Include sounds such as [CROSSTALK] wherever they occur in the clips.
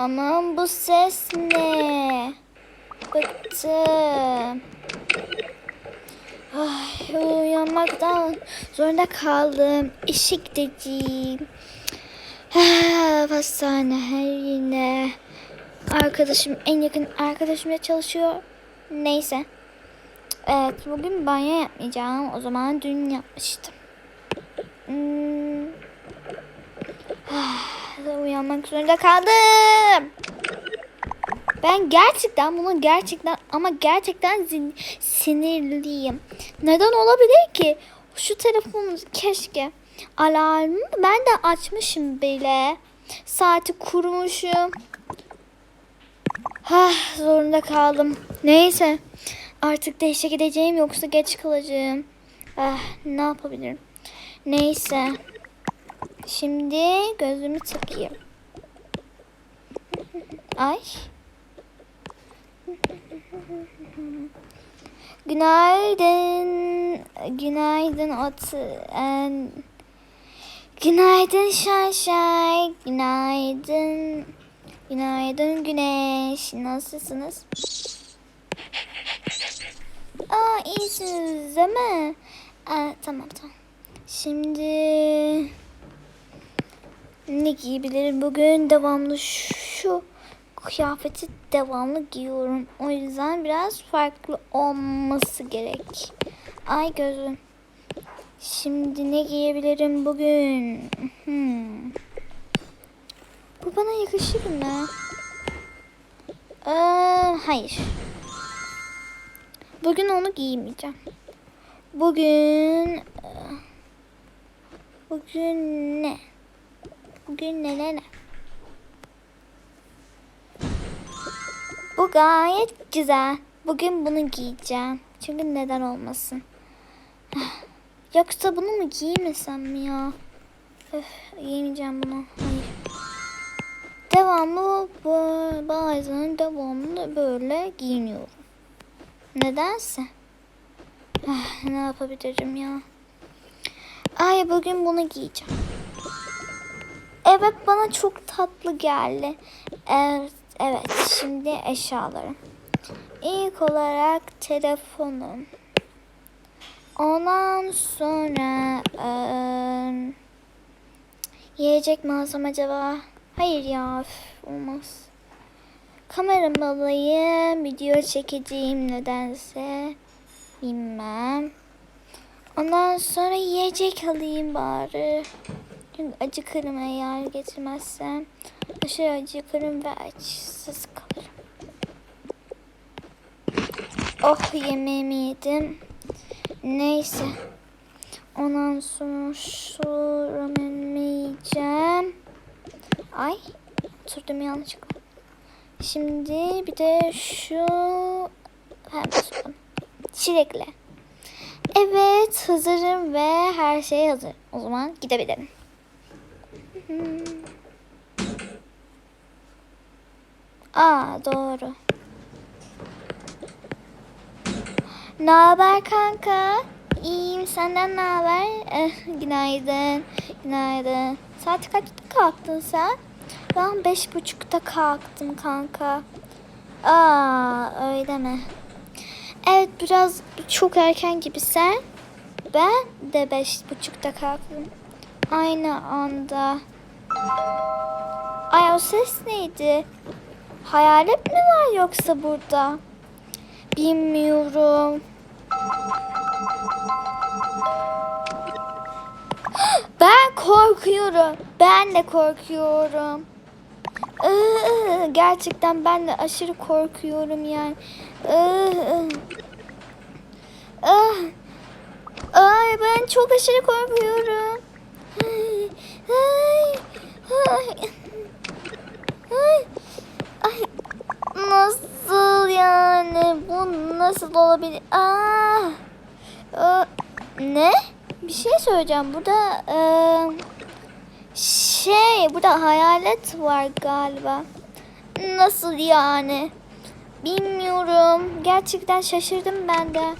Aman bu ses ne? Bıktım. Ay, uyanmaktan zorunda kaldım. İşe gideceğim. Ah, Hastane her yine. Arkadaşım en yakın arkadaşımla çalışıyor. Neyse. Evet bugün banyo yapmayacağım. O zaman dün yapmıştım. Hmm. Uyanmak zorunda kaldım. Ben gerçekten bunu gerçekten ama gerçekten sinirliyim. Neden olabilir ki? Şu telefonu keşke alarmı ben de açmışım bile. Saati kurmuşum. Ah, zorunda kaldım. Neyse. Artık da işe gideceğim yoksa geç kalacağım. Ah, ne yapabilirim? Neyse. Şimdi gözümü takayım. Ay. Günaydın. Günaydın Ot. en- Günaydın Şanşay. Günaydın. Günaydın Güneş. Nasılsınız? Aa iyisiniz değil mi? Aa, tamam tamam. Şimdi ne giyebilirim bugün? Devamlı şu kıyafeti devamlı giyiyorum. O yüzden biraz farklı olması gerek. Ay gözüm. Şimdi ne giyebilirim bugün? Hmm. Bu bana yakışır mı? Ee, hayır. Bugün onu giymeyeceğim. Bugün e, bugün ne? Bugün ne ne ne? Bu gayet güzel. Bugün bunu giyeceğim. Çünkü neden olmasın? Yoksa bunu mu giymesem ya? Öf, giymeyeceğim bunu. Hayır. Devamlı bu, bazen devamlı böyle giyiniyorum. Nedense. Ah, ne yapabilirim ya? Ay bugün bunu giyeceğim. Evet bana çok tatlı geldi. Evet, evet şimdi eşyalarım. İlk olarak telefonum. Ondan sonra eee, yiyecek mi alsam acaba? Hayır ya olmaz. Kameramı alayım, video çekeceğim nedense. Bilmem. Ondan sonra yiyecek alayım bari. Çünkü acıkırım eğer getirmezsem. Aşırı acıkırım ve açsız kalırım. Oh yemeğimi yedim. Neyse. Ondan sonra şu ramenimi yiyeceğim. Ay oturdum yanlışlıkla. Şimdi bir de şu hem çilekli. Evet hazırım ve her şey hazır. O zaman gidebilirim. Hmm. Aa doğru. Ne haber kanka? İyiyim senden ne haber? Eh, günaydın. Günaydın. Saat kaçta kalktın sen? Ben beş buçukta kalktım kanka. Aa öyle mi? Evet biraz çok erken gibi sen. Ben de beş buçukta kalktım. Aynı anda. Ay o ses neydi? Hayalet mi var yoksa burada? Bilmiyorum. [GASPS] Ben korkuyorum. Ben de korkuyorum. Gerçekten ben de aşırı korkuyorum yani. Ay ben çok aşırı korkuyorum. Ay. Nasıl yani? Bu nasıl olabilir? Aa, Aa, ne? Bir şey söyleyeceğim. Burada eee, şey, burada hayalet var galiba. Nasıl yani? Bilmiyorum. Gerçekten şaşırdım ben de.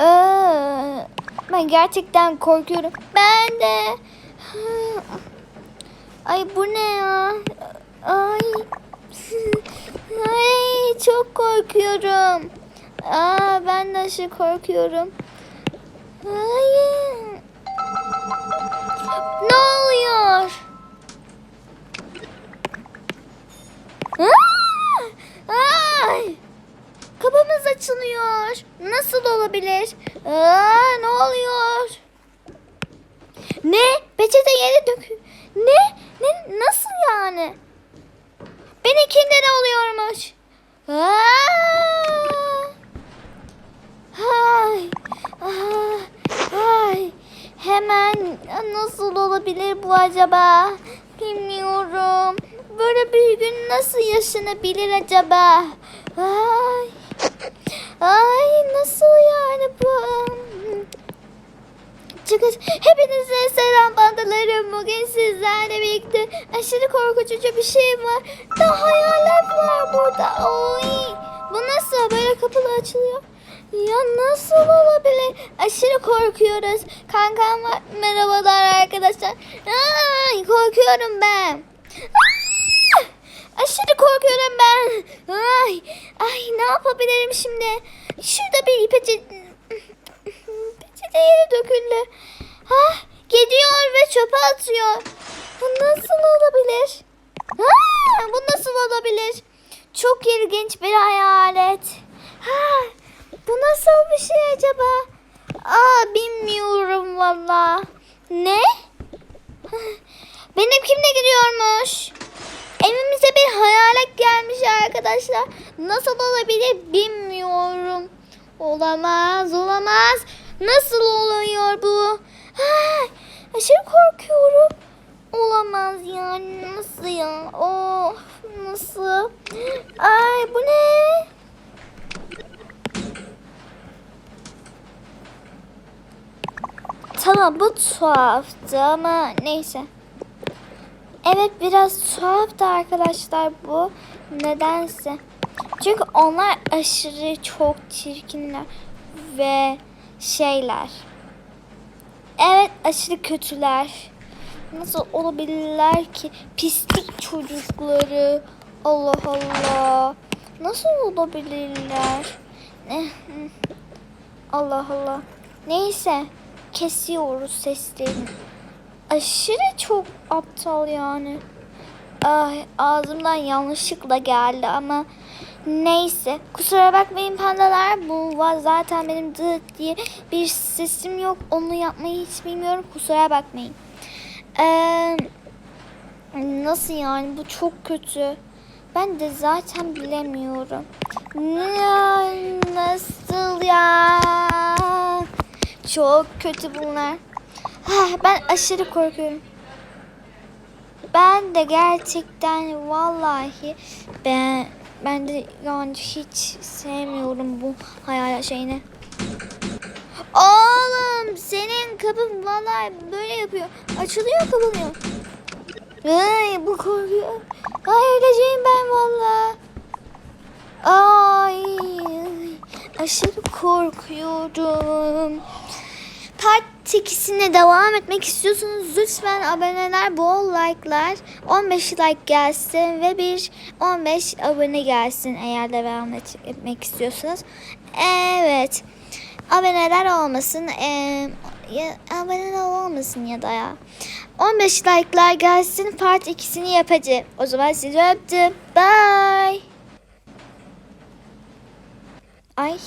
Ee, ben gerçekten korkuyorum. Ben de. Ay bu ne ya? Ay. [LAUGHS] Ay çok korkuyorum. Aa ben de aşırı korkuyorum. Hayır. Ne oluyor? Aa! Ay! Kapımız açılıyor. Nasıl olabilir? Aa, ne oluyor? Ne? Peçete yere dök. Ne? Ne? Nasıl yani? Beni kimden oluyormuş? Ay, ah, ay. Hemen nasıl olabilir bu acaba? Bilmiyorum. Böyle bir gün nasıl yaşanabilir acaba? Ay, ay nasıl yani bu? Çıkış. Hepinize selam bandalarım. Bugün sizlerle birlikte aşırı korkutucu bir şey var. Da hayalet var burada. Oy. Bu nasıl? Böyle kapılar açılıyor. Ya nasıl olabilir? Aşırı korkuyoruz. Kankam var. Merhabalar arkadaşlar. Ay, korkuyorum ben. Aşırı korkuyorum ben. Ay, ay ne yapabilirim şimdi? Şurada bir peçete yere döküldü. Ha, gidiyor ve çöpe atıyor. Bu nasıl olabilir? Ha, bu nasıl olabilir? Çok ilginç bir hayalet. Ha, bu nasıl bir şey acaba? Aa bilmiyorum valla. Ne? Benim kimle gidiyormuş? Evimize bir hayalet gelmiş arkadaşlar. Nasıl olabilir bilmiyorum. Olamaz, olamaz. Nasıl oluyor bu? Ha, aşırı korkuyorum. Olamaz yani. Nasıl ya? Oh, nasıl? Ay bu ne? Tamam bu tuhaftı ama neyse. Evet biraz tuhaftı arkadaşlar bu. Nedense. Çünkü onlar aşırı çok çirkinler ve şeyler. Evet aşırı kötüler. Nasıl olabilirler ki? Pislik çocukları. Allah Allah. Nasıl olabilirler? Allah Allah. Neyse. Kesiyoruz seslerini. Aşırı çok aptal yani. Ay ağzımdan yanlışlıkla geldi ama neyse. Kusura bakmayın pandalar. Bu zaten benim dıt diye bir sesim yok. Onu yapmayı hiç bilmiyorum. Kusura bakmayın. Ee, nasıl yani? Bu çok kötü. Ben de zaten bilemiyorum. Ya, nasıl ya? Çok kötü bunlar. Ben aşırı korkuyorum. Ben de gerçekten vallahi ben ben de yani hiç sevmiyorum bu hayal şeyini. Oğlum senin kapın vallahi böyle yapıyor. Açılıyor kapanıyor. Ay bu korkuyor. Ay öleceğim ben vallahi. Ay aşırı korkuyorum. 2'sine devam etmek istiyorsanız lütfen aboneler bol like'lar 15 like gelsin ve bir 15 abone gelsin eğer devam et- etmek istiyorsanız. Evet. Aboneler olmasın. Ee, ya, olmasın ya da ya. 15 like'lar gelsin part 2'sini yapacağım. O zaman sizi öptüm. Bye. Ay.